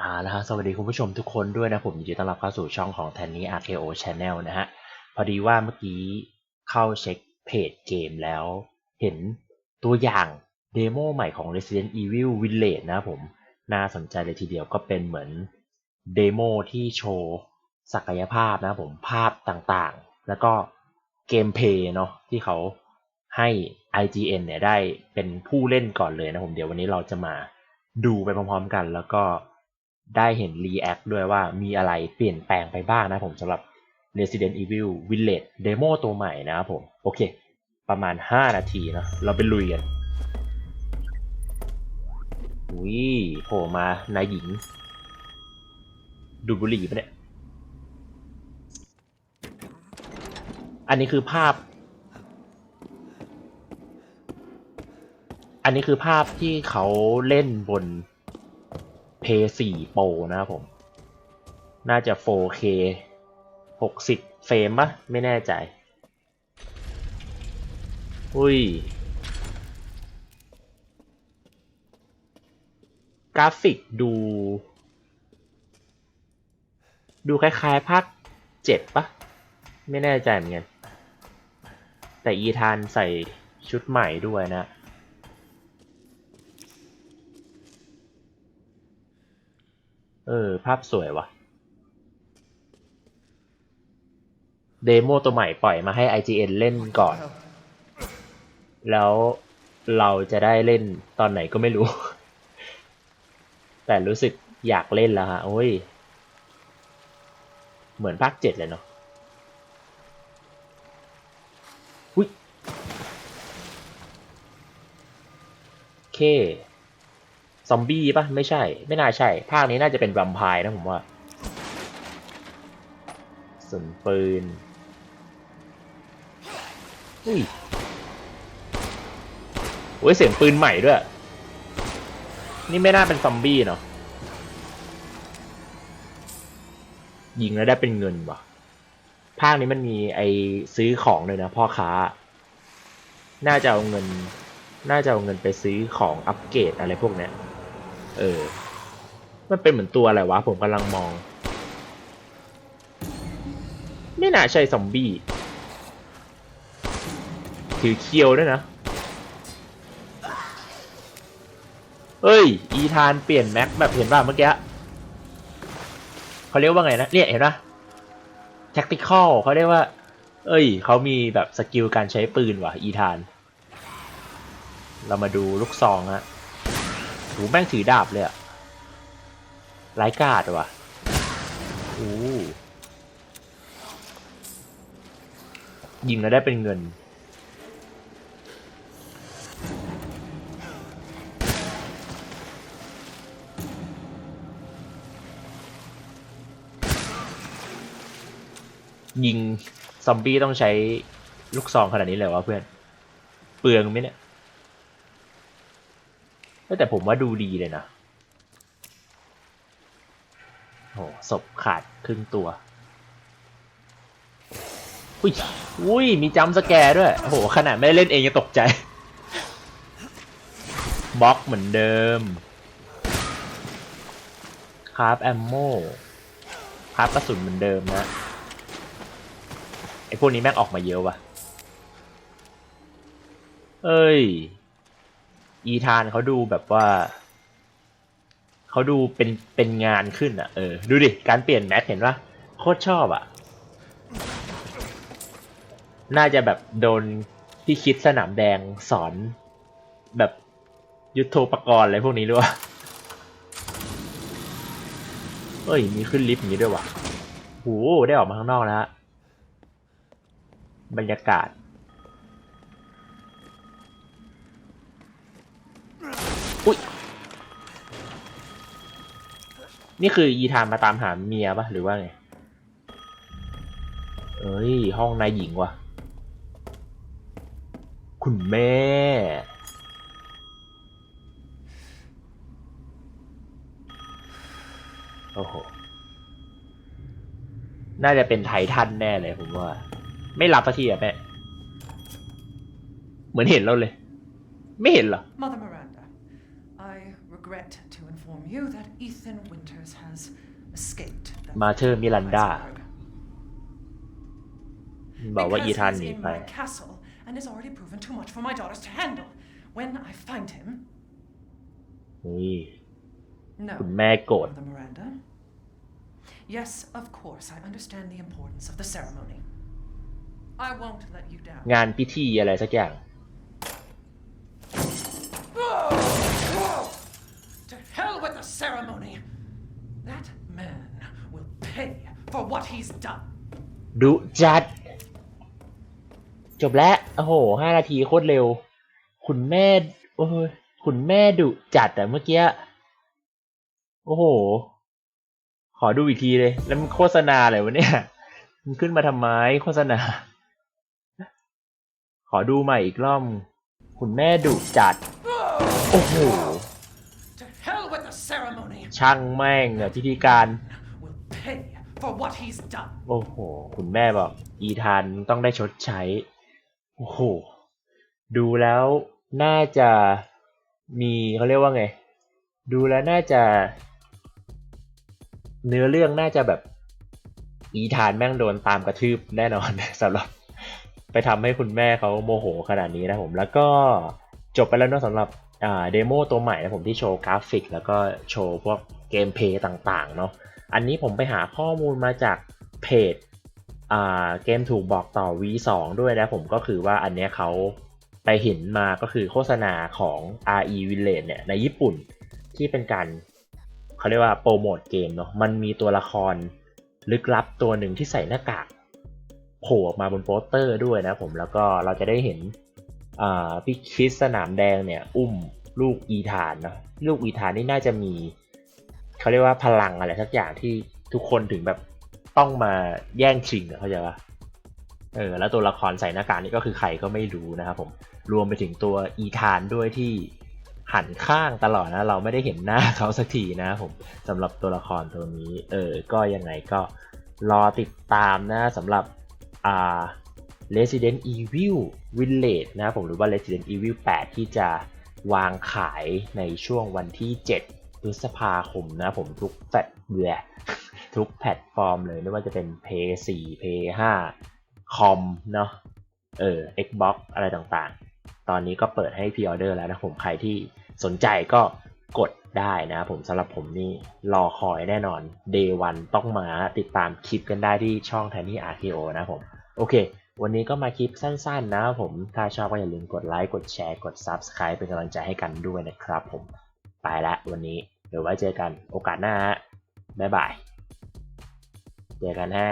อ่านะฮะสวัสดีคุณผู้ชมทุกคนด้วยนะผมยินดีต้อนรับเข้าสู่ช่องของ t a n n y RKO Channel นะฮะพอดีว่าเมื่อกี้เข้าเช็คเพจเกมแล้ว เห็นตัวอย่างเดโมใหม่ของ Resident Evil Village นะผมน่าสนใจเลยทีเดียวก็เป็นเหมือนเดโมที่โชว์ศักยภาพนะผมภาพต่างๆ แล้วก็เกมเพย์เนาะที่เขาให้ IGN เนี่ยได้เป็นผู้เล่นก่อนเลยนะผมเดี๋ยววันนี้เราจะมาดูไปพร้อมๆกันแล้วก็ ได้เห็น React ด้วยว่ามีอะไรเปลี่ยนแปลงไปบ้างนะผมสำหรับ Resident Evil Village เดโมตัวใหม่นะครับผม โอเค ประมาณ 5 นาทีเนอะเราไปลุยกันอุ้ยโผล่มานายหญิง ดูบุหรี่ปะเนี่ย อันนี้คือภาพ อันนี้คือภาพที่เขาเล่นบน p 4 Pro นะครับผม น่าจะ 4K 60 เฟรมปะไม่แน่ใจ อุ้ย กราฟิกดู ดูคล้ายๆภาคเจ็ดปะไม่แน่ใจเหมือนกัน แต่อีธานใส่ชุดใหม่ด้วยนะ เออ ภาพสวยว่ะ เดโมตัวใหม่ปล่อยมาให้ IGN เล่นก่อน แล้วเราจะได้เล่นตอนไหนก็ไม่รู้ แต่รู้สึกอยากเล่นแล้วฮะ โอ้ย เหมือนภาคเจ็ดเลยเนาะอุ้ยเค ซอมบี้ปะไม่ใช่ ไม่น่าใช่ ภาคนี้น่าจะเป็นแวมไพร์นะผมว่าส่วนปืน อุ้ยโอ้ยเสียงปืนใหม่ด้วย นี่ไม่น่าเป็นซอมบี้เนาะยิงแล้วได้เป็นเงินว่ะ ภาคนี้มันมีไอซื้อของเลยนะพ่อค้า น่าจะเอาเงิน น่าจะเอาเงินไปซื้อของอัปเกรดอะไรพวกเนี้ย เออ มันเป็นเหมือนตัวอะไรวะ ผมกำลังมอง ไม่น่าใช่ซอมบี้ ถือเคียวด้วยนะ เอ้ย อีธานเปลี่ยนแม็กแบบเห็นป่ะเมื่อกี้เขาเรียกว่าไงนะ เนี่ยเห็นป่ะ tactical เขาเรียกว่า เอ้ย เขามีแบบสกิลการใช้ปืนว่ะ อีธาน เรามาดูลูกซองฮะหูแม่งถือดาบเลยอะไร้กาดว่ะโอ้ยิงแล้วได้เป็นเงิน ยิง ซอมบี้ต้องใช้ลูกซองขนาดนี้เลยวะเพื่อน เปลืองไหมเนี่ย แต่ผมว่าดูดีเลยนะโหศพขาดครึ่งตัว อุ้ย อุ้ย มีจัมป์สแกร์ด้วย โอ้โห ขนาดไม่ได้เล่นเองยังตกใจ บล็อกเหมือนเดิมคราฟแอมโมคราฟกระสุนเหมือนเดิมนะ ไอพวกนี้แม่งออกมาเยอะว่ะ เอ้ย อีธานเขาดูแบบว่า เขาดูเป็นเป็นงานขึ้นอะเออดูดิ การเปลี่ยนแมทเห็นปะโคตรชอบอะ น่าจะแบบโดนที่คิดสนามแดงสอนแบบยุทโธปกรณ์อะไรพวกนี้ด้วยวะเอ้ย มีขึ้นลิฟต์อย่างนี้ด้วยวะโหได้ออกมาข้างนอกแล้วฮะบรรยากาศ อุ้ย นี่คืออีธานมาตามหาเมียปะหรือว่าไง เอ้ย ห้องนายหญิงว่ะ คุณแม่ โอ้โห น่าจะเป็นไททันแน่เลยผมว่า ไม่รับสักทีอะแม่ เหมือนเห็นเราเลย ไม่เห็นเหรอ regret to inform inform you that Ethan Winters has escaped. that มาเธอร์มิลันดา iceberg. บอกว่า Because อีธาน he's หนี in ไป my castle and has already proven too much for my daughters to handle. When I find him, นี่ no. คุณแม่โกรธ Mother Miranda. Yes, of course, I understand the importance of the ceremony. I won't let you down. งานพิธีอะไรสักอย่าง To hell with the ceremony! That man will pay for what he's done. ดุจัด จบแล้ว โอ้โหห้านาทีโคตรเร็ว คุณแม่ โอ้ยคุณแม่ดุจัดอะเมื่อกี้ โอ้โห ขอดูอีกทีเลย แล้วมันโฆษณาอะไรวะเนี่ย มันขึ้นมาทำไมโฆษณา ขอดูใหม่อีกรอบ คุณแม่ดุจัด โอ้โห ช่างแม่งอะพิธีการ Will pay for what he's done. โอ้โห คุณแม่บอก อีธานต้องได้ชดใช้ โอ้โห ดูแล้วน่าจะมีเขาเรียกว่าไง ดูแล้วน่าจะ เนื้อเรื่องน่าจะแบบ อีธานแม่งโดนตามกระทืบแน่นอนสำหรับ ไปทำให้คุณแม่เขาโมโหขนาดนี้นะผม แล้วก็จบไปแล้วเนอะสำหรับอ่า เดโมตัวใหม่นะผมที่โชว์กราฟิก แล้วก็โชว์พวกเกมเพย์ต่างๆเนาะอันนี้ผมไปหาข้อมูลมาจากเพจเกมถูกบอกต่อ V2 ด้วยนะผมก็คือว่าอันเนี้ยเขาไปเห็นมาก็คือโฆษณาของ RE Village เนี่ยในญี่ปุ่นที่เป็นการเขาเรียกว่าโปรโมทเกมเนาะมันมีตัวละครลึกลับตัวหนึ่งที่ใส่หน้ากากโผล่ออกมาบนโปสเตอร์ด้วยนะผมแล้วก็เราจะได้เห็น พี่คิสสนามแดงเนี่ย อุ้มลูกอีธานเนาะลูกอีธานนี่น่าจะมีเขาเรียกว่าพลังอะไรสักอย่างที่ทุกคนถึงแบบต้องมาแย่งชิงอะเข้าใจปะเออแล้วตัวละครใส่หน้ากากนี่ก็คือใครก็ไม่รู้นะครับผมรวมไปถึงตัวอีธานด้วยที่หันข้างตลอดนะ เราไม่ได้เห็นหน้าเขาสักทีนะครับผมสำหรับตัวละครตัวนี้ เออ ก็ยังไงก็รอติดตามนะสำหรับอ่า Resident Evil Village นะผมหรือว่า Resident Evil 8 ที่จะวางขายในช่วงวันที่ 7 พฤษภาคมนะผมทุกแฟลตเบือทุกแพลตฟอร์มเลยไม่ว่าจะเป็น p 4 p 5คอมเนาะเออ Xbox อะไรต่างๆ ตอนนี้ก็เปิดให้พ r ออเดอร์แล้วนะผมใครที่สนใจก็กดได้นะผมสำหรับผมนี่รอคอยแน่นอน Day 1 ต้องมาติดตามคลิปกันได้ที่ช่อง Tiny RKO นะผม โอเค วันนี้ก็มาคลิปสั้นๆนะครับผม ถ้าชอบก็อย่าลืมกดไลค์ กดแชร์ กด Subscribe เป็นกำลังใจให้กันด้วยนะครับผม ไปละวันนี้ เดี๋ยวไว้เจอกันโอกาสหน้าฮะบ๊ายบาย เจอกันฮะ